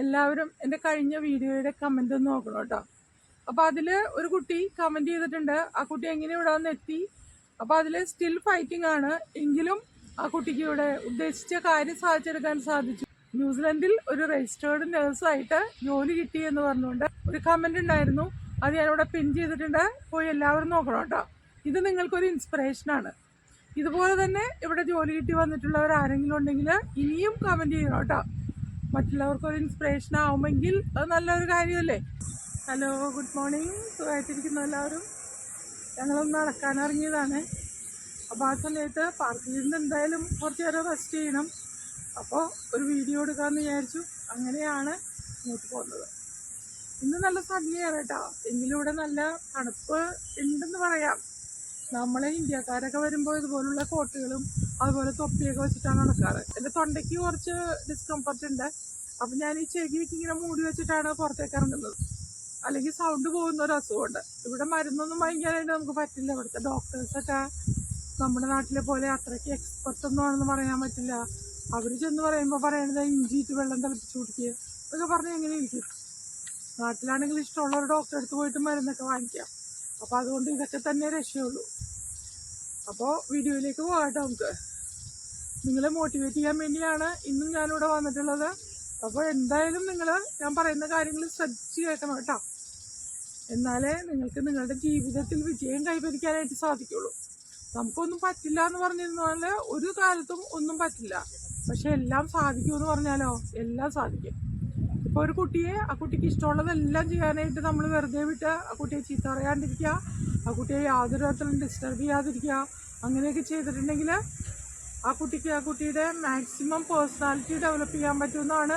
എല്ലാവരും എന്റെ കഴിഞ്ഞ വീഡിയോയുടെ കമന്റ് ഒന്ന് നോക്കണം കേട്ടോ. അപ്പോൾ അതിൽ ഒരു കുട്ടി കമന്റ് ചെയ്തിട്ടുണ്ട്. ആ കുട്ടി എങ്ങനെ ഇവിടെ എത്തി? അപ്പോൾ അതിൽ സ്റ്റിൽ ഫൈറ്റിംഗ് ആണ്. എങ്കിലും ആ കുട്ടിക്ക് ഇവിടെ ഉദ്ദേശിച്ച കാര്യം സാധിച്ചെടുക്കാൻ സാധിച്ചു. ന്യൂസിലൻഡിൽ ഒരു രജിസ്റ്റേർഡ് നേഴ്സായിട്ട് ജോലി കിട്ടി എന്ന് പറഞ്ഞുകൊണ്ട് ഒരു കമന്റ് ഉണ്ടായിരുന്നു. അത് ഞാനിവിടെ പിൻ ചെയ്തിട്ടുണ്ട്. പോയി എല്ലാവരും നോക്കണം കേട്ടോ. ഇത് നിങ്ങൾക്കൊരു ഇൻസ്പിറേഷനാണ് ഇതുപോലെ തന്നെ ഇവിടെ ജോലി കിട്ടി വന്നിട്ടുള്ളവർ ആരെങ്കിലും ഉണ്ടെങ്കിൽ ഇനിയും കമന്റ് ചെയ്യണം കേട്ടോ. മറ്റുള്ളവർക്ക് ഒരു ഇൻസ്പിറേഷൻ ആവുമെങ്കിൽ അത് നല്ലൊരു കാര്യമല്ലേ? ഹലോ ഗുഡ് മോർണിംഗ് സുഖമായിട്ടിരിക്കുന്നു എല്ലാവരും. ഞങ്ങളൊന്ന് നടക്കാൻ ഇറങ്ങിയതാണ്. അപ്പോൾ ആ സമയത്ത് പാർക്കിൽ നിന്ന് എന്തായാലും കുറച്ച് നേരം റെസ്റ്റ് ചെയ്യണം. അപ്പോൾ ഒരു വീഡിയോ എടുക്കാമെന്ന് വിചാരിച്ചു. അങ്ങനെയാണ് ഇങ്ങോട്ട് പോകുന്നത്. ഇന്ന് നല്ല സന്ധ്യയാണ് കേട്ടോ. എങ്കിലും ഇവിടെ നല്ല തണുപ്പ് ഉണ്ടെന്ന് പറയാം. നമ്മളെ ഇന്ത്യക്കാരൊക്കെ വരുമ്പോൾ ഇതുപോലുള്ള കോട്ടുകളും അതുപോലെ തൊപ്പിയൊക്കെ വെച്ചിട്ടാണ് നടക്കാറ്. എന്റെ തൊണ്ടയ്ക്ക് കുറച്ച് ഡിസ്കംഫർട്ട് ഉണ്ട്. അപ്പം ഞാൻ ഈ ചെവി ഇങ്ങനെ മൂടി വെച്ചിട്ടാണ് പുറത്തേക്ക് ഇറങ്ങുന്നത് അല്ലെങ്കിൽ സൗണ്ട് പോകുന്ന ഒരു അസുഖമുണ്ട്. ഇവിടെ മരുന്നൊന്നും വാങ്ങിക്കാനായിട്ട് നമുക്ക് പറ്റില്ല. ഇവിടുത്തെ ഡോക്ടേഴ്സൊക്കെ നമ്മുടെ നാട്ടിലെ പോലെ അത്രയ്ക്ക് എക്സ്പെർട്ട് ഒന്നും ആണെന്ന് പറയാൻ പറ്റില്ല. അവർ ചെന്ന് പറയുമ്പോൾ പറയണത് ഇഞ്ചിയിട്ട് വെള്ളം തിളപ്പിച്ച് കുടിക്കുക എന്നൊക്കെ പറഞ്ഞാൽ എങ്ങനെ ഇരിക്കും. നാട്ടിലാണെങ്കിൽ ഇഷ്ടമുള്ള ഒരു ഡോക്ടറെ അടുത്ത് പോയിട്ട് മരുന്നൊക്കെ വാങ്ങിക്കാം. അപ്പോൾ അതുകൊണ്ട് ഇതൊക്കെ തന്നെ രക്ഷയുള്ളൂ. അപ്പോൾ വീഡിയോയിലേക്ക് പോകാട്ടോ നമുക്ക്. നിങ്ങളെ മോട്ടിവേറ്റ് ചെയ്യാൻ വേണ്ടിയാണ് ഇന്നും ഞാനിവിടെ വന്നിട്ടുള്ളത്. അപ്പോൾ എന്തായാലും നിങ്ങൾ ഞാൻ പറയുന്ന കാര്യങ്ങൾ ശ്രദ്ധിച്ച് കേൾക്കണം കേട്ടോ. എന്നാലേ നിങ്ങൾക്ക് നിങ്ങളുടെ ജീവിതത്തിൽ വിജയം കൈവരിക്കാനായിട്ട് സാധിക്കുള്ളൂ. നമുക്കൊന്നും പറ്റില്ല എന്ന് പറഞ്ഞിരുന്നാൽ ഒരു കാലത്തും ഒന്നും പറ്റില്ല. പക്ഷെ എല്ലാം സാധിക്കുമെന്ന് പറഞ്ഞാലോ? എല്ലാം സാധിക്കും. ഇപ്പോൾ ഒരു കുട്ടിയെ ആ കുട്ടിക്ക് ഇഷ്ടമുള്ളതെല്ലാം ചെയ്യാനായിട്ട് നമ്മൾ വെറുതെ വിട്ട് ആ കുട്ടിയെ ചീത്ത പറയാണ്ടിരിക്കുക ആ കുട്ടിയെ യാതൊരു തരത്തിലും ഡിസ്റ്റർബ് ചെയ്യാതിരിക്കുക അങ്ങനെയൊക്കെ ചെയ്തിട്ടുണ്ടെങ്കിൽ ആ കുട്ടിക്ക് ആ കുട്ടിയുടെ മാക്സിമം പേഴ്സണാലിറ്റി ഡെവലപ്പ് ചെയ്യാൻ പറ്റുമെന്നാണ്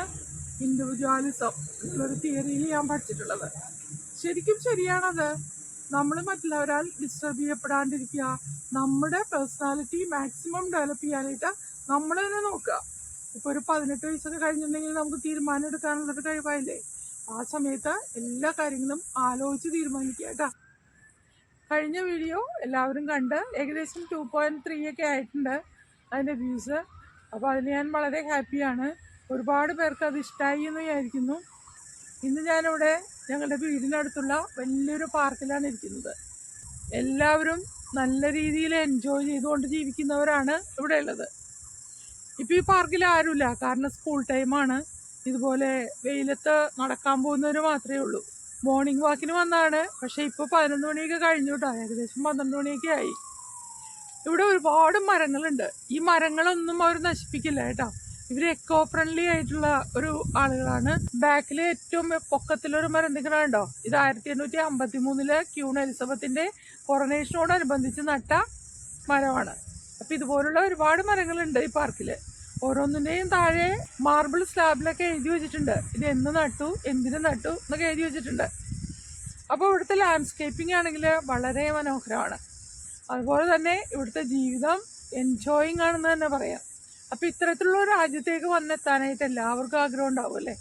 ഇൻഡിവിജ്വാലിസം എന്നുള്ളൊരു തിയറിയിൽ ഞാൻ പഠിച്ചിട്ടുള്ളത്. ശരിക്കും ശരിയാണത്. നമ്മൾ മറ്റുള്ളവരാൽ ഡിസ്റ്റർബ് ചെയ്യപ്പെടാണ്ടിരിക്കുക. നമ്മുടെ പേഴ്സണാലിറ്റി മാക്സിമം ഡെവലപ്പ് ചെയ്യാനായിട്ട് നമ്മൾ തന്നെ നോക്കുക. ഇപ്പോൾ ഒരു പതിനെട്ട് വയസ്സൊക്കെ കഴിഞ്ഞിട്ടുണ്ടെങ്കിൽ നമുക്ക് തീരുമാനം എടുക്കാനുള്ളൊരു കഴിവായില്ലേ? ആ സമയത്ത് എല്ലാ കാര്യങ്ങളും ആലോചിച്ച് തീരുമാനിക്കുക കേട്ടോ. കഴിഞ്ഞ വീഡിയോ എല്ലാവരും കണ്ട് ഏകദേശം ടു പോയിന്റ് ത്രീ ഒക്കെ ആയിട്ടുണ്ട്. അതിന്റെ വ്യൂസ് അപ്പോൾ അതിൽ ഞാൻ വളരെ ഹാപ്പിയാണ് ഒരുപാട് പേർക്ക് അത് ഇഷ്ടമായി എന്ന് വിചാരിക്കുന്നു. ഇന്ന് ഞാനിവിടെ ഞങ്ങളുടെ വീടിനടുത്തുള്ള വലിയൊരു പാർക്കിലാണ് ഇരിക്കുന്നത്. എല്ലാവരും നല്ല രീതിയിൽ എൻജോയ് ചെയ്തുകൊണ്ട് ജീവിക്കുന്നവരാണ് ഇവിടെ ഉള്ളത്. ഇപ്പോൾ ഈ പാർക്കിൽ ആരുമില്ല. കാരണം സ്കൂൾ ടൈമാണ് ഇതുപോലെ വെയിലത്ത് നടക്കാൻ പോകുന്നവർ മാത്രമേ ഉള്ളൂ. മോർണിംഗ് വാക്കിന് വന്നാണ്. പക്ഷേ ഇപ്പോൾ പതിനൊന്ന് മണിയൊക്കെ കഴിഞ്ഞു കേട്ടോ. ഏകദേശം പന്ത്രണ്ട് മണിയൊക്കെ ആയി. ഇവിടെ ഒരുപാട് മരങ്ങളുണ്ട്. ഈ മരങ്ങളൊന്നും അവർ നശിപ്പിക്കില്ല കേട്ടോ. ഇവർ എക്കോ ഫ്രണ്ട്ലി ആയിട്ടുള്ള ഒരു ആളുകളാണ്. ബാക്കിൽ ഏറ്റവും പൊക്കത്തിലൊരു മരം നിൽക്കണുണ്ടോ ഇത് ആയിരത്തി എണ്ണൂറ്റി അമ്പത്തി മൂന്നിൽ ക്യൂൺ എലിസബത്തിന്റെ കൊറോണേഷനോടനുബന്ധിച്ച് നട്ട മരമാണ്. അപ്പം ഇതുപോലുള്ള ഒരുപാട് മരങ്ങളുണ്ട് ഈ പാർക്കിൽ ഓരോന്നിന്റെയും താഴെ മാർബിൾ സ്ലാബിലൊക്കെ എഴുതി വെച്ചിട്ടുണ്ട്. ഇത് എന്ന് നട്ടു എന്തിനു നട്ടു എന്നൊക്കെ എഴുതി വെച്ചിട്ടുണ്ട്. അപ്പോൾ ഇവിടുത്തെ ലാൻഡ്സ്കേപ്പിംഗ് ആണെങ്കിൽ വളരെ മനോഹരമാണ്. അതുപോലെ തന്നെ ഇവിടുത്തെ ജീവിതം എൻജോയിങ് ആണെന്ന് തന്നെ പറയാം. അപ്പോൾ ഇത്തരത്തിലുള്ള രാജ്യത്തേക്ക് വന്നെത്താനായിട്ട് എല്ലാവർക്കും ആഗ്രഹം ഉണ്ടാവും അല്ലേ?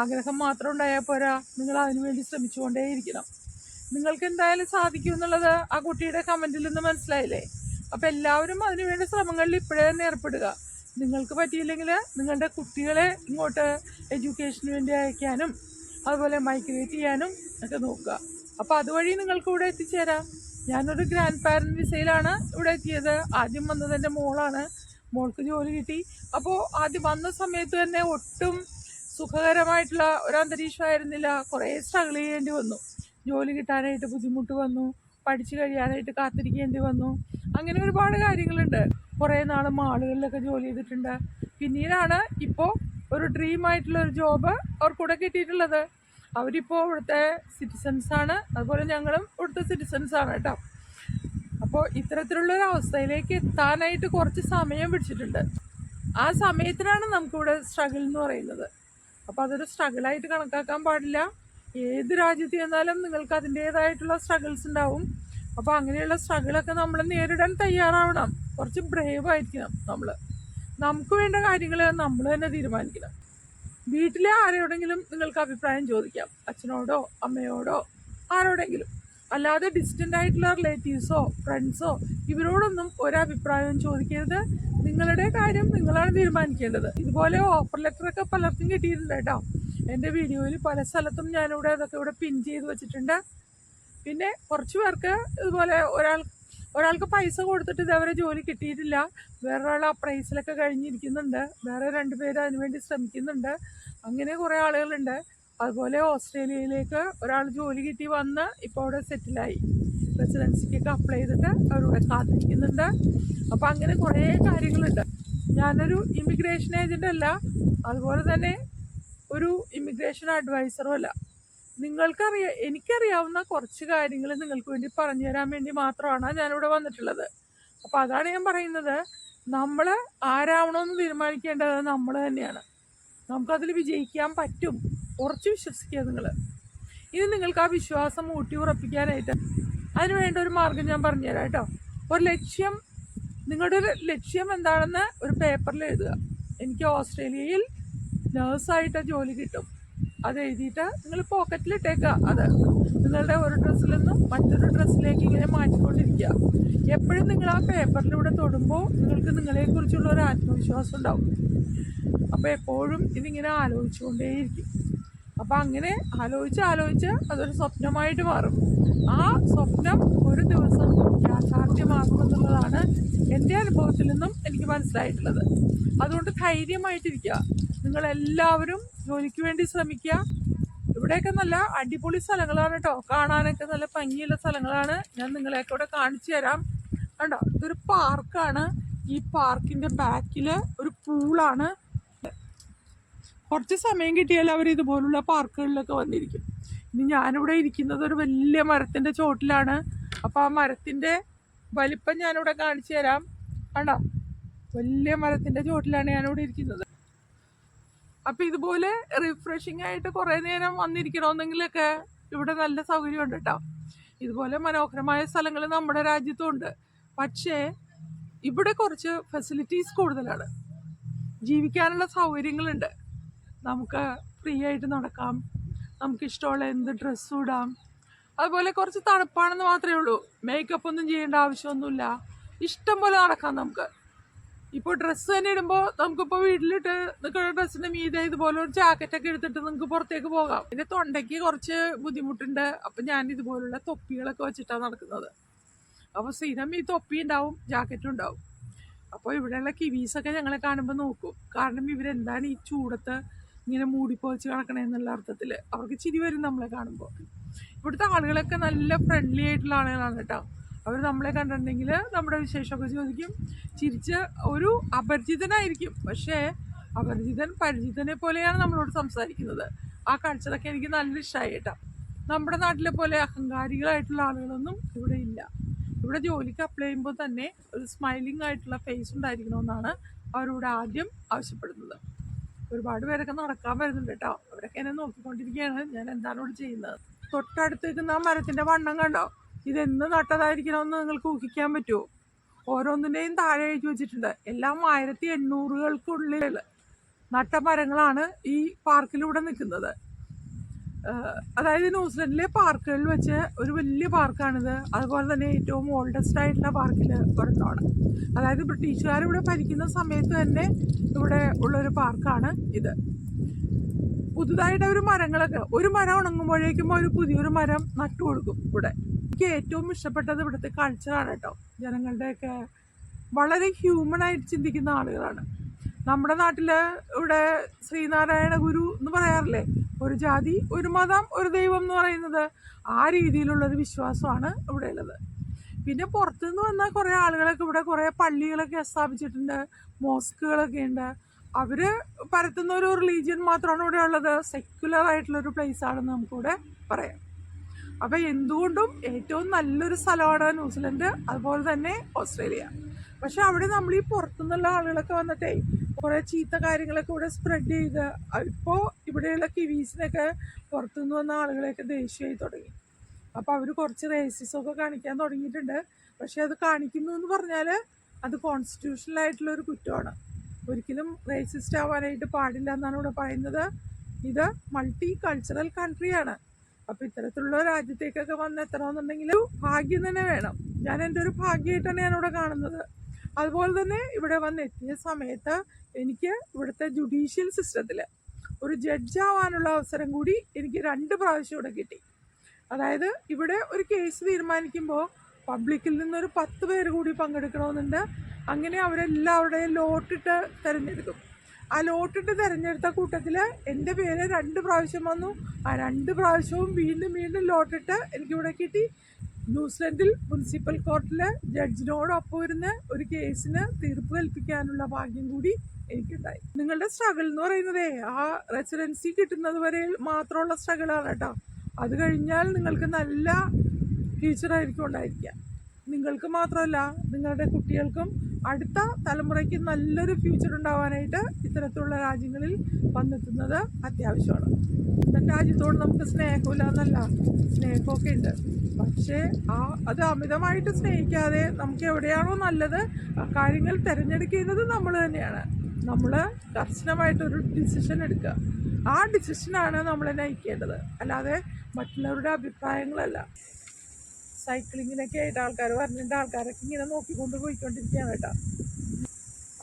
ആഗ്രഹം മാത്രം ഉണ്ടായാൽ പോരാ. നിങ്ങൾ അതിനുവേണ്ടി ശ്രമിച്ചുകൊണ്ടേയിരിക്കണം. നിങ്ങൾക്ക് എന്തായാലും സാധിക്കും എന്നുള്ളത് ആ കുട്ടിയുടെ കമന്റിൽ നിന്ന് മനസ്സിലായില്ലേ? അപ്പോൾ എല്ലാവരും അതിനുവേണ്ടി ശ്രമങ്ങളിൽ ഇപ്പോഴേ തന്നെ ഏർപ്പെടുക. നിങ്ങൾക്ക് പറ്റിയില്ലെങ്കിൽ നിങ്ങളുടെ കുട്ടികളെ ഇങ്ങോട്ട് എഡ്യൂക്കേഷന് വേണ്ടി അയക്കാനും അതുപോലെ മൈഗ്രേറ്റ് ചെയ്യാനും ഒക്കെ നോക്കുക. അപ്പോൾ അതുവഴി നിങ്ങൾക്ക് ഇവിടെ എത്തിച്ചേരാം. ഞാനൊരു ഗ്രാൻഡ് പാരന്റ് വിസയിലാണ് ഇവിടെ എത്തിയത്. ആദ്യം വന്നത് എന്റെ മോളാണ്. മോൾക്ക് ജോലി കിട്ടി. അപ്പോൾ ആദ്യം വന്ന സമയത്ത് തന്നെ ഒട്ടും സുഖകരമായിട്ടുള്ള ഒരന്തരീക്ഷമായിരുന്നില്ല കുറേ സ്ട്രഗിൾ ചെയ്യേണ്ടി വന്നു. ജോലി കിട്ടാനായിട്ട് ബുദ്ധിമുട്ട് വന്നു. പഠിച്ചു കഴിയാനായിട്ട് കാത്തിരിക്കേണ്ടി വന്നു. അങ്ങനെ ഒരുപാട് കാര്യങ്ങളുണ്ട്. കുറേ നാൾ മാളുകളിലൊക്കെ ജോലി ചെയ്തിട്ടുണ്ട്. പിന്നീടാണ് ഇപ്പോൾ ഒരു ഡ്രീം ആയിട്ടുള്ള ഒരു ജോബ് അവർക്കൂടെ കിട്ടിയിട്ടുള്ളത്. അവരിപ്പോൾ ഇവിടുത്തെ ആണ്. അതുപോലെ ഞങ്ങളും ഇവിടുത്തെ ആണ് കേട്ടോ. അപ്പോൾ ഇത്തരത്തിലുള്ള ഒരു അവസ്ഥയിലേക്ക് എത്താനായിട്ട് കുറച്ച് സമയം പിടിച്ചിട്ടുണ്ട്. ആ സമയത്തിനാണ് നമുക്കിവിടെ സ്ട്രഗിൾ എന്ന് പറയുന്നത്. അപ്പോൾ അതൊരു സ്ട്രഗിളായിട്ട് കണക്കാക്കാൻ പാടില്ല. ഏത് രാജ്യത്ത് ചെന്നാലും നിങ്ങൾക്ക് അതിന്റേതായിട്ടുള്ള സ്ട്രഗിൾസ് ഉണ്ടാവും. അപ്പോൾ അങ്ങനെയുള്ള സ്ട്രഗിളൊക്കെ നമ്മൾ നേരിടാൻ തയ്യാറാവണം. കുറച്ച് ബ്രേവ് ആയിരിക്കണം നമ്മൾ നമുക്ക് വേണ്ട കാര്യങ്ങൾ നമ്മൾ തന്നെ തീരുമാനിക്കണം. വീട്ടിലെ ആരോടെങ്കിലും നിങ്ങൾക്ക് അഭിപ്രായം ചോദിക്കാം. അച്ഛനോടോ അമ്മയോടോ ആരോടെങ്കിലും. അല്ലാതെ ഡിസ്റ്റന്റ് ആയിട്ടുള്ള റിലേറ്റീവ്സോ ഫ്രണ്ട്സോ ഇവരോടൊന്നും ഒരഭിപ്രായവും ചോദിക്കരുത്. നിങ്ങളുടെ കാര്യം നിങ്ങളാണ് തീരുമാനിക്കേണ്ടത്. ഇതുപോലെ ഓഫർ ലെറ്റർ ഒക്കെ പലർക്കും കിട്ടിയിട്ടുണ്ട് കേട്ടോ. എന്റെ വീഡിയോയിൽ പല സ്ഥലത്തും ഞാനിവിടെ അതൊക്കെ ഇവിടെ പിൻ ചെയ്ത് വെച്ചിട്ടുണ്ട്. പിന്നെ കുറച്ച് പേർക്ക് ഇതുപോലെ ഒരാൾ ഒരാൾക്ക് പൈസ കൊടുത്തിട്ട് ഇതേവരെ ജോലി കിട്ടിയിട്ടില്ല. വേറൊരാൾ അപ്രൈസിലൊക്കെ കഴിഞ്ഞിരിക്കുന്നുണ്ട്. വേറെ രണ്ട് പേര് അതിനുവേണ്ടി ശ്രമിക്കുന്നുണ്ട്. അങ്ങനെ കുറേ ആളുകളുണ്ട്. അതുപോലെ ഓസ്ട്രേലിയയിലേക്ക് ഒരാൾ ജോലി കിട്ടി വന്ന് ഇപ്പോൾ അവിടെ സെറ്റിലായി റെസിഡൻസിക്കൊക്കെ അപ്ലൈ ചെയ്തിട്ട് അവരിവിടെ കാത്തിരിക്കുന്നുണ്ട്. അപ്പോൾ അങ്ങനെ കുറേ കാര്യങ്ങളുണ്ട്. ഞാനൊരു ഇമിഗ്രേഷൻ ഏജന്റ് അല്ല. അതുപോലെ തന്നെ ഒരു ഇമിഗ്രേഷൻ അഡ്വൈസറും അല്ല. നിങ്ങൾക്കറിയ എനിക്കറിയാവുന്ന കുറച്ച് കാര്യങ്ങൾ നിങ്ങൾക്ക് വേണ്ടി പറഞ്ഞു തരാൻ വേണ്ടി മാത്രമാണ് ഞാനിവിടെ വന്നിട്ടുള്ളത്. അപ്പോൾ അതാണ് ഞാൻ പറയുന്നത്. നമ്മൾ ആരാവണമെന്ന് തീരുമാനിക്കേണ്ടത് നമ്മൾ തന്നെയാണ്. നമുക്കതിൽ വിജയിക്കാൻ പറ്റും. ഉറച്ചു വിശ്വസിക്കുക നിങ്ങൾ ഇനി നിങ്ങൾക്ക് ആ വിശ്വാസം ഊട്ടി ഉറപ്പിക്കാനായിട്ട് അതിന് വേണ്ട ഒരു മാർഗം ഞാൻ പറഞ്ഞുതരാം കേട്ടോ. ഒരു ലക്ഷ്യം നിങ്ങളുടെ ഒരു ലക്ഷ്യം എന്താണെന്ന് ഒരു പേപ്പറിൽ എഴുതുക. എനിക്ക് ഓസ്ട്രേലിയയിൽ നേഴ്സായിട്ട് ജോലി കിട്ടും. അത് എഴുതിയിട്ട് നിങ്ങൾ പോക്കറ്റിലിട്ടേക്കുക അത് നിങ്ങളുടെ ഒരു ഡ്രസ്സിൽ നിന്നും മറ്റൊരു ഡ്രസ്സിലേക്ക് ഇങ്ങനെ മാറ്റിക്കൊണ്ടിരിക്കുക. എപ്പോഴും നിങ്ങൾ ആ പേപ്പറിലൂടെ തൊടുമ്പോൾ നിങ്ങൾക്ക് നിങ്ങളെക്കുറിച്ചുള്ള ഒരു ആത്മവിശ്വാസം ഉണ്ടാവും. അപ്പോൾ എപ്പോഴും ഇതിങ്ങനെ ആലോചിച്ചുകൊണ്ടേയിരിക്കും. അപ്പോൾ അങ്ങനെ ആലോചിച്ച് ആലോചിച്ച് അതൊരു സ്വപ്നമായിട്ട് മാറും. ആ സ്വപ്നം ഒരു ദിവസം യാഥാർത്ഥ്യമാകുമെന്നുള്ളതാണ് എന്റെ അനുഭവത്തിൽ നിന്നും എനിക്ക് മനസ്സിലായിട്ടുള്ളത്. അതുകൊണ്ട് ധൈര്യമായിട്ടിരിക്കുക. നിങ്ങളെല്ലാവരും ജോലിക്ക് വേണ്ടി ശ്രമിക്കുക. ഇവിടെയൊക്കെ നല്ല അടിപൊളി സ്ഥലങ്ങളാണ് കേട്ടോ കാണാനൊക്കെ നല്ല ഭംഗിയുള്ള സ്ഥലങ്ങളാണ്. ഞാൻ നിങ്ങളെയൊക്കെ ഇവിടെ കാണിച്ചു തരാം. കണ്ടോ? ഇതൊരു പാർക്കാണ്. ഈ പാർക്കിന്റെ ബാക്കിൽ ഒരു പൂളാണ്. കുറച്ച് സമയം കിട്ടിയാൽ അവർ ഇതുപോലുള്ള പാർക്കുകളിലൊക്കെ വന്നിരിക്കും. ഇനി ഞാനിവിടെ ഇരിക്കുന്നത് ഒരു വലിയ മരത്തിന്റെ ചോട്ടിലാണ്. അപ്പോൾ ആ മരത്തിന്റെ വലിപ്പം ഞാനിവിടെ കാണിച്ചു തരാം. കണ്ടോ? വലിയ മരത്തിന്റെ ചോട്ടിലാണ് ഞാനിവിടെ ഇരിക്കുന്നത്. അപ്പോൾ ഇതുപോലെ റിഫ്രഷിംഗ് ആയിട്ട് കുറേ നേരം വന്നിരിക്കണമെന്നെങ്കിലൊക്കെ ഇവിടെ നല്ല സൗകര്യമുണ്ട് കേട്ടോ ഇതുപോലെ മനോഹരമായ സ്ഥലങ്ങൾ നമ്മുടെ രാജ്യത്തുണ്ട്. പക്ഷേ ഇവിടെ കുറച്ച് ഫെസിലിറ്റീസ് കൂടുതലാണ്. ജീവിക്കാനുള്ള സൗകര്യങ്ങളുണ്ട്. നമുക്ക് ഫ്രീ ആയിട്ട് നടക്കാം. നമുക്ക് ഇഷ്ടമുള്ള എന്ത് ഡ്രസ്സ് ഇടാം. അതുപോലെ കുറച്ച് തണുപ്പാണെന്ന് മാത്രമേ ഉള്ളൂ. മേക്കപ്പ് ഒന്നും ചെയ്യേണ്ട ആവശ്യമൊന്നുമില്ല. ഇഷ്ടം പോലെ നടക്കാം നമുക്ക്. ഇപ്പോൾ ഡ്രസ്സ് തന്നെ ഇടുമ്പോൾ നമുക്കിപ്പോൾ വീട്ടിലിട്ട് നിൽക്കുന്ന ഡ്രസ്സിന്റെ മീതെ ഇതുപോലെ ഒരു ജാക്കറ്റൊക്കെ എടുത്തിട്ട് നിങ്ങൾക്ക് പുറത്തേക്ക് പോകാം. പിന്നെ തൊണ്ടയ്ക്ക് കുറച്ച് ബുദ്ധിമുട്ടുണ്ട്. അപ്പം ഞാൻ ഇതുപോലുള്ള തൊപ്പികളൊക്കെ വെച്ചിട്ടാണ് നടക്കുന്നത്. അപ്പോൾ സ്ഥിരം ഈ തൊപ്പി ഉണ്ടാവും ജാക്കറ്റും ഉണ്ടാവും. അപ്പോൾ ഇവിടെയുള്ള കിവീസൊക്കെ ഞങ്ങളെ കാണുമ്പോൾ നോക്കും. കാരണം ഇവരെന്താണ് ഈ ചൂടത്ത് ഇങ്ങനെ മൂടിപ്പോച്ച് കിടക്കണമെന്നുള്ള അർത്ഥത്തിൽ അവർക്ക് ചിരി വരും നമ്മളെ കാണുമ്പോൾ ഇവിടുത്തെ ആളുകളൊക്കെ നല്ല ഫ്രണ്ട്ലി ആയിട്ടുള്ള ആളുകളാണ് കേട്ടോ. അവർ നമ്മളെ കണ്ടിട്ടുണ്ടെങ്കിൽ നമ്മുടെ വിശേഷമൊക്കെ ചോദിക്കും. ചിരിച്ച് ഒരു അപരിചിതനായിരിക്കും. പക്ഷേ അപരിചിതൻ പരിചിതനെ പോലെയാണ് നമ്മളോട് സംസാരിക്കുന്നത്. ആ കൾച്ചറൊക്കെ എനിക്ക് നല്ല ഇഷ്ടമായി കേട്ടോ. നമ്മുടെ നാട്ടിലെ പോലെ അഹങ്കാരികളായിട്ടുള്ള ആളുകളൊന്നും ഇവിടെ ഇല്ല. ഇവിടെ ജോലിക്ക് അപ്ലൈ ചെയ്യുമ്പോൾ തന്നെ ഒരു സ്മൈലിംഗ് ആയിട്ടുള്ള ഫേസ് ഉണ്ടായിരിക്കണമെന്നാണ് അവരോട് ആദ്യം ആവശ്യപ്പെടുന്നത്. ഒരുപാട് പേരൊക്കെ നടക്കാൻ വരുന്നുണ്ട് കേട്ടോ. അവരൊക്കെ എന്നെ നോക്കിക്കൊണ്ടിരിക്കുകയാണ്. ഞാൻ എന്താണ് ഇവിടെ ചെയ്യുന്നത്? തൊട്ടടുത്ത് നിൽക്കുന്ന ആ മരത്തിന്റെ വണ്ണം കണ്ടോ? ഇതെന്ന് നട്ടതായിരിക്കണമെന്ന് നിങ്ങൾക്ക് ഊഹിക്കാൻ പറ്റുമോ? ഓരോന്നിന്റെയും താഴെ എഴുതി വെച്ചിട്ടുണ്ട്. എല്ലാം ആയിരത്തി എണ്ണൂറുകൾക്കുള്ളിൽ നട്ട മരങ്ങളാണ് ഈ പാർക്കിലൂടെ നിൽക്കുന്നത്. അതായത് ന്യൂസിലൻഡിലെ പാർക്കുകളിൽ വെച്ച് ഒരു വലിയ പാർക്കാണിത്. അതുപോലെ തന്നെ ഏറ്റവും ഓൾഡസ്റ്റ് ആയിട്ടുള്ള പാർക്കിൽ ഒരെണ്ണമാണ്. അതായത് ബ്രിട്ടീഷുകാർ ഇവിടെ ഭരിക്കുന്ന സമയത്ത് തന്നെ ഇവിടെ ഉള്ളൊരു പാർക്കാണ് ഇത്. പുതുതായിട്ട് ഒരു മരങ്ങളൊക്കെ ഒരു മരം ഉണങ്ങുമ്പോഴേക്കും ഒരു പുതിയൊരു മരം നട്ടു കൊടുക്കും ഇവിടെ. എനിക്ക് ഏറ്റവും ഇഷ്ടപ്പെട്ടത് ഇവിടുത്തെ കൾച്ചറാണ് കേട്ടോ ജനങ്ങളുടെയൊക്കെ വളരെ ഹ്യൂമൺ ആയിട്ട് ചിന്തിക്കുന്ന ആളുകളാണ്. നമ്മുടെ നാട്ടിൽ ഇവിടെ ശ്രീനാരായണ ഗുരു എന്ന് പറയാറില്ലേ? ഒരു ജാതി ഒരു മതം ഒരു ദൈവം എന്ന് പറയുന്നത് ആ രീതിയിലുള്ളൊരു വിശ്വാസമാണ് ഇവിടെ ഉള്ളത് പിന്നെ പുറത്തുനിന്ന് വന്ന കുറേ ആളുകളൊക്കെ ഇവിടെ കുറേ പള്ളികളൊക്കെ സ്ഥാപിച്ചിട്ടുണ്ട് മോസ്കുകളൊക്കെ ഉണ്ട്. അവർ പരത്തുന്ന ഒരു റിലീജിയൻ മാത്രമാണ് ഇവിടെ ഉള്ളത് സെക്യുലർ ആയിട്ടുള്ളൊരു പ്ലേസ് ആണെന്ന് നമുക്കിവിടെ പറയാം. അപ്പോൾ എന്തുകൊണ്ടും ഏറ്റവും നല്ലൊരു സ്ഥലമാണ് ന്യൂസിലൻഡ് അതുപോലെ തന്നെ ഓസ്ട്രേലിയ. പക്ഷെ അവിടെ നമ്മൾ ഈ പുറത്തുനിന്നുള്ള ആളുകളൊക്കെ വന്നിട്ടേ കുറേ ചീത്ത കാര്യങ്ങളൊക്കെ ഇവിടെ സ്പ്രെഡ് ചെയ്ത് ഇപ്പോൾ ഇവിടെയുള്ള കിവീസിനൊക്കെ പുറത്തുനിന്ന് വന്ന ആളുകളെയൊക്കെ ദേഷ്യമായി തുടങ്ങി. അപ്പോൾ അവർ കുറച്ച് റേസിസമൊക്കെ കാണിക്കാൻ തുടങ്ങിയിട്ടുണ്ട്. പക്ഷെ അത് കാണിക്കുന്നു എന്ന് പറഞ്ഞാൽ അത് കോൺസ്റ്റിറ്റ്യൂഷണൽ ആയിട്ടുള്ള ഒരു കുറ്റമാണ്. ഒരിക്കലും റേസിസ്റ്റ് ആവാനായിട്ട് പാടില്ല എന്നാണ് ഇവിടെ പറയുന്നത്. ഇത് മൾട്ടി കൾച്ചറൽ കൺട്രിയാണ് അപ്പോൾ ഇത്തരത്തിലുള്ള രാജ്യത്തേക്കൊക്കെ വന്ന് എത്തണമെന്നുണ്ടെങ്കിൽ ഒരു ഭാഗ്യം തന്നെ വേണം. ഞാൻ എന്റെ ഒരു ഭാഗ്യമായിട്ടാണ് ഞാനിവിടെ കാണുന്നത്. അതുപോലെ തന്നെ ഇവിടെ വന്ന് എത്തിയ സമയത്ത് എനിക്ക് ഇവിടുത്തെ ജുഡീഷ്യൽ സിസ്റ്റത്തിൽ ഒരു ജഡ്ജാവാനുള്ള അവസരം കൂടി എനിക്ക് രണ്ട് പ്രാവശ്യം ഇവിടെ കിട്ടി. അതായത് ഇവിടെ ഒരു കേസ് തീരുമാനിക്കുമ്പോൾ പബ്ലിക്കിൽ നിന്നൊരു പത്ത് പേര് കൂടി പങ്കെടുക്കണമെന്നുണ്ട്. അങ്ങനെ അവരെല്ലാവരുടെയും ലോട്ടിട്ട് തിരഞ്ഞെടുക്കും. ആ ലോട്ടിട്ട് തിരഞ്ഞെടുത്ത കൂട്ടത്തിൽ എന്റെ പേര് രണ്ട് പ്രാവശ്യം വന്നു. ആ രണ്ട് പ്രാവശ്യവും വീണ്ടും വീണ്ടും ലോട്ടിട്ട് എനിക്കിവിടെ കിട്ടി. ന്യൂസിലൻഡിൽ മുനിസിപ്പൽ കോർട്ടിൽ ജഡ്ജിനോടൊപ്പം ഇരുന്ന് ഒരു കേസിന് തീർപ്പ് കൽപ്പിക്കാനുള്ള ഭാഗ്യം കൂടി എനിക്കുണ്ടായി. നിങ്ങളുടെ സ്ട്രഗിൾ എന്ന് പറയുന്നതേ ആ റെസിഡൻസി കിട്ടുന്നത് വരെ മാത്രമുള്ള സ്ട്രഗിളാണ് കേട്ടോ. അത് കഴിഞ്ഞാൽ നിങ്ങൾക്ക് നല്ല ഫ്യൂച്ചറായിരിക്കും ഉണ്ടായിരിക്കുക. നിങ്ങൾക്ക് മാത്രമല്ല നിങ്ങളുടെ കുട്ടികൾക്കും അടുത്ത തലമുറയ്ക്ക് നല്ലൊരു ഫ്യൂച്ചർ ഉണ്ടാവാനായിട്ട് ഇത്തരത്തിലുള്ള രാജ്യങ്ങളിൽ വന്നെത്തുന്നത് അത്യാവശ്യമാണ്. ഇന്നത്തെ രാജ്യത്തോട് നമുക്ക് സ്നേഹമില്ല എന്നല്ല. സ്നേഹമൊക്കെ ഉണ്ട്. പക്ഷേ ആ അത് അമിതമായിട്ട് സ്നേഹിക്കാതെ നമുക്ക് എവിടെയാണോ നല്ലത് കാര്യങ്ങൾ തിരഞ്ഞെടുക്കുന്നത് നമ്മൾ തന്നെയാണ്. നമ്മൾ കർശനമായിട്ടൊരു ഡിസിഷൻ എടുക്കുക. ആ ഡിസിഷനാണ് നമ്മളെ നയിക്കേണ്ടത്. അല്ലാതെ മറ്റുള്ളവരുടെ അഭിപ്രായങ്ങളല്ല. സൈക്ലിങ്ങിനൊക്കെ ആയിട്ട് ആൾക്കാർ പറഞ്ഞിട്ട് ആൾക്കാരൊക്കെ ഇങ്ങനെ നോക്കിക്കൊണ്ട് പോയിക്കൊണ്ടിരിക്കുകയാണ് കേട്ടോ.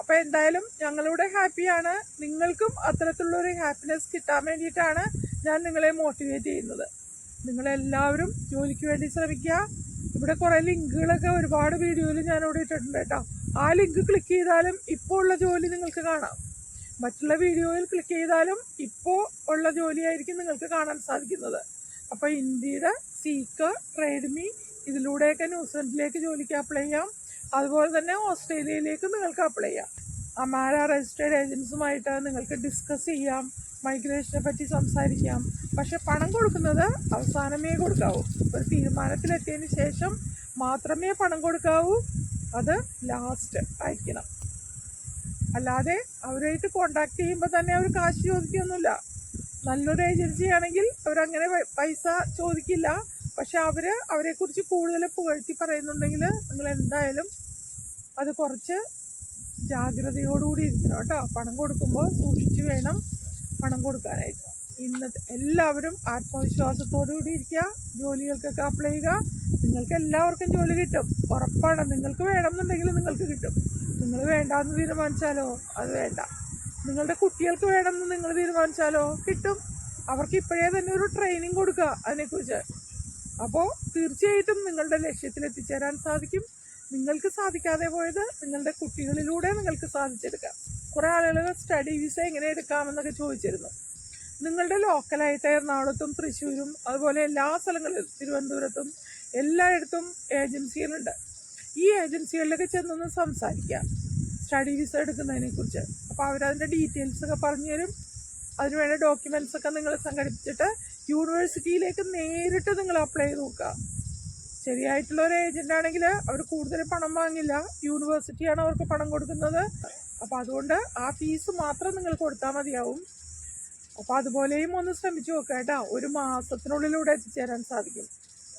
അപ്പോൾ എന്തായാലും ഞങ്ങളിവിടെ ഹാപ്പിയാണ്. നിങ്ങൾക്കും അത്തരത്തിലുള്ളൊരു ഹാപ്പിനെസ് കിട്ടാൻ വേണ്ടിയിട്ടാണ് ഞാൻ നിങ്ങളെ മോട്ടിവേറ്റ് ചെയ്യുന്നത്. നിങ്ങളെല്ലാവരും ജോലിക്ക് വേണ്ടി ശ്രമിക്കുക. ഇവിടെ കുറേ ലിങ്കുകളൊക്കെ ഒരുപാട് വീഡിയോയിൽ ഞാൻ ഇവിടെ ഇട്ടിട്ടുണ്ട് കേട്ടോ. ആ ലിങ്ക് ക്ലിക്ക് ചെയ്താലും ഇപ്പോൾ ഉള്ള ജോലി നിങ്ങൾക്ക് കാണാം. മറ്റുള്ള വീഡിയോയിൽ ക്ലിക്ക് ചെയ്താലും ഇപ്പോൾ ഉള്ള ജോലിയായിരിക്കും നിങ്ങൾക്ക് കാണാൻ സാധിക്കുന്നത്. അപ്പോൾ ഇന്ത്യയുടെ സീക്ക് ട്രേഡ്മി ഇതിലൂടെയൊക്കെ ന്യൂസിലൻഡിലേക്ക് ജോലിക്ക് അപ്ലൈ ചെയ്യാം. അതുപോലെ തന്നെ ഓസ്ട്രേലിയയിലേക്ക് നിങ്ങൾക്ക് അപ്ലൈ ചെയ്യാം. അമാര രജിസ്റ്റേർഡ് ഏജൻസുമായിട്ട് നിങ്ങൾക്ക് ഡിസ്കസ് ചെയ്യാം. മൈഗ്രേഷനെ പറ്റി സംസാരിക്കാം. പക്ഷെ പണം കൊടുക്കുന്നത് അവസാനമേ കൊടുക്കാവൂ. ഒരു തീരുമാനത്തിലെത്തിയതിന് ശേഷം മാത്രമേ പണം കൊടുക്കാവൂ. അത് ലാസ്റ്റ് അയക്കണം. അല്ലാതെ അവരായിട്ട് കോണ്ടാക്ട് ചെയ്യുമ്പോൾ തന്നെ അവർ കാശ് ചോദിക്കൊന്നുമില്ല. നല്ലൊരു ഏജൻസി ആണെങ്കിൽ അവരങ്ങനെ പൈസ ചോദിക്കില്ല. പക്ഷെ അവർ അവരെക്കുറിച്ച് കൂടുതൽ പുകഴ്ത്തി പറയുന്നുണ്ടെങ്കിൽ നിങ്ങൾ എന്തായാലും അത് കുറച്ച് ജാഗ്രതയോടുകൂടി ഇരിക്കണം കേട്ടോ. പണം കൊടുക്കുമ്പോൾ സൂക്ഷിച്ച് വേണം പണം കൊടുക്കാനായിട്ട്. ഇന്നത്തെ എല്ലാവരും ആത്മവിശ്വാസത്തോടു കൂടി ഇരിക്കുക. ജോലികൾക്കൊക്കെ അപ്ലൈ ചെയ്യുക. നിങ്ങൾക്ക് എല്ലാവർക്കും ജോലി കിട്ടും. ഉറപ്പാണ്. നിങ്ങൾക്ക് വേണം വേണമെന്നുണ്ടെങ്കിൽ നിങ്ങൾക്ക് കിട്ടും. നിങ്ങൾ വേണ്ടാന്ന് തീരുമാനിച്ചാലോ? അത് വേണ്ട. നിങ്ങളുടെ കുട്ടികൾക്ക് വേണമെന്ന് നിങ്ങൾ തീരുമാനിച്ചാലോ? കിട്ടും. അവർക്ക് ഇപ്പോഴേ തന്നെ ഒരു ട്രെയിനിങ് കൊടുക്കുക അതിനെക്കുറിച്ച്. അപ്പോൾ തീർച്ചയായിട്ടും നിങ്ങളുടെ ലക്ഷ്യത്തിൽ എത്തിച്ചേരാൻ സാധിക്കും. നിങ്ങൾക്ക് സാധിക്കാതെ പോയത് നിങ്ങളുടെ കുട്ടികളിലൂടെ നിങ്ങൾക്ക് സാധിച്ചെടുക്കാം. കുറേ ആളുകൾ സ്റ്റഡി വിസ എങ്ങനെ എടുക്കാമെന്നൊക്കെ ചോദിച്ചിരുന്നു. നിങ്ങളുടെ ലോക്കലായിട്ട് എറണാകുളത്തും തൃശ്ശൂരും അതുപോലെ എല്ലാ സ്ഥലങ്ങളിലും തിരുവനന്തപുരത്തും എല്ലായിടത്തും ഏജൻസികളുണ്ട് ഈ ഏജൻസികളിലൊക്കെ ചെന്നൊന്ന് സംസാരിക്കാം. സ്റ്റഡി വിസ എടുക്കുന്നതിനെക്കുറിച്ച്. അപ്പോൾ അവരതിന്റെ ഡീറ്റെയിൽസൊക്കെ പറഞ്ഞു തരും അതിനുവേണ്ട ഡോക്യുമെൻസൊക്കെ നിങ്ങൾ സംഘടിപ്പിച്ചിട്ട് യൂണിവേഴ്സിറ്റിയിലേക്ക് നേരിട്ട് നിങ്ങൾ അപ്ലൈ ചെയ്ത് നോക്കുക. ശരിയായിട്ടുള്ള ഒരു ഏജന്റ് ആണെങ്കിൽ അവർ കൂടുതൽ പണം വാങ്ങില്ല. യൂണിവേഴ്സിറ്റിയാണ് അവർക്ക് പണം കൊടുക്കുന്നത്. അപ്പോൾ അതുകൊണ്ട് ആ ഫീസ് മാത്രം നിങ്ങൾ കൊടുത്താൽ മതിയാവും. അപ്പോൾ അതുപോലെയും ഒന്ന് ശ്രമിച്ചു നോക്കുക കേട്ടോ. ഒരു മാസത്തിനുള്ളിലൂടെ എത്തിച്ചേരാൻ സാധിക്കും.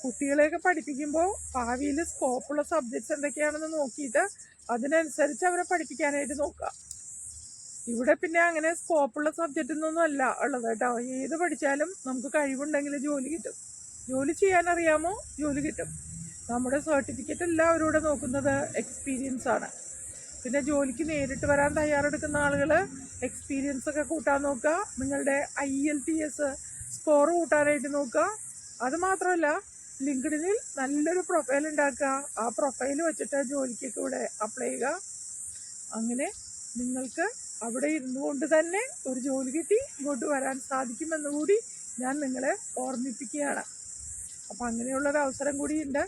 കുട്ടികളെയൊക്കെ പഠിപ്പിക്കുമ്പോൾ ഭാവിയിൽ സ്കോപ്പുള്ള സബ്ജക്ട്സ് എന്തൊക്കെയാണെന്ന് നോക്കിയിട്ട് അതിനനുസരിച്ച് അവരെ പഠിപ്പിക്കാനായിട്ട് നോക്കുക. ഇവിടെ പിന്നെ അങ്ങനെ സ്കോപ്പുള്ള സബ്ജക്റ്റ് ഒന്നും അല്ല ഉള്ളത് കേട്ടോ. ഏത് പഠിച്ചാലും നമുക്ക് കഴിവുണ്ടെങ്കിൽ ജോലി കിട്ടും. ജോലി ചെയ്യാൻ അറിയാമോ? ജോലി കിട്ടും. നമ്മുടെ സർട്ടിഫിക്കറ്റ് എല്ലാവരും ഇവിടെ നോക്കുന്നത് എക്സ്പീരിയൻസ് ആണ്. പിന്നെ ജോലിക്ക് നേരിട്ട് വരാൻ തയ്യാറെടുക്കുന്ന ആളുകൾ എക്സ്പീരിയൻസ് ഒക്കെ കൂട്ടാൻ നോക്കുക. നിങ്ങളുടെ I L T S score കൂട്ടാനായിട്ട് നോക്കുക. അതുമാത്രമല്ല ലിങ്ക്ഡിനിൽ നല്ലൊരു പ്രൊഫൈൽ ഉണ്ടാക്കുക. ആ പ്രൊഫൈൽ വെച്ചിട്ട് ജോലിക്കൊക്കെ ഇവിടെ അപ്ലൈ ചെയ്യുക. അങ്ങനെ നിങ്ങൾക്ക് അവിടെ ഇരുന്നു കൊണ്ട് തന്നെ ഒരു ജോലി കിട്ടി ഇങ്ങോട്ട് വരാൻ സാധിക്കുമെന്ന് കൂടി ഞാൻ നിങ്ങളെ ഓർമ്മിപ്പിക്കുകയാണ്. അപ്പോൾ അങ്ങനെയുള്ളൊരു അവസരം കൂടിയുണ്ട്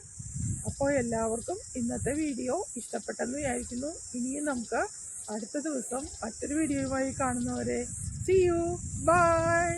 അപ്പോൾ എല്ലാവർക്കും ഇന്നത്തെ വീഡിയോ ഇഷ്ടപ്പെട്ടെന്ന് വിചാരിക്കുന്നു. ഇനിയും നമുക്ക് അടുത്ത ദിവസം മറ്റൊരു വീഡിയോയുമായി കാണുന്നവരെ സി യു ബൈ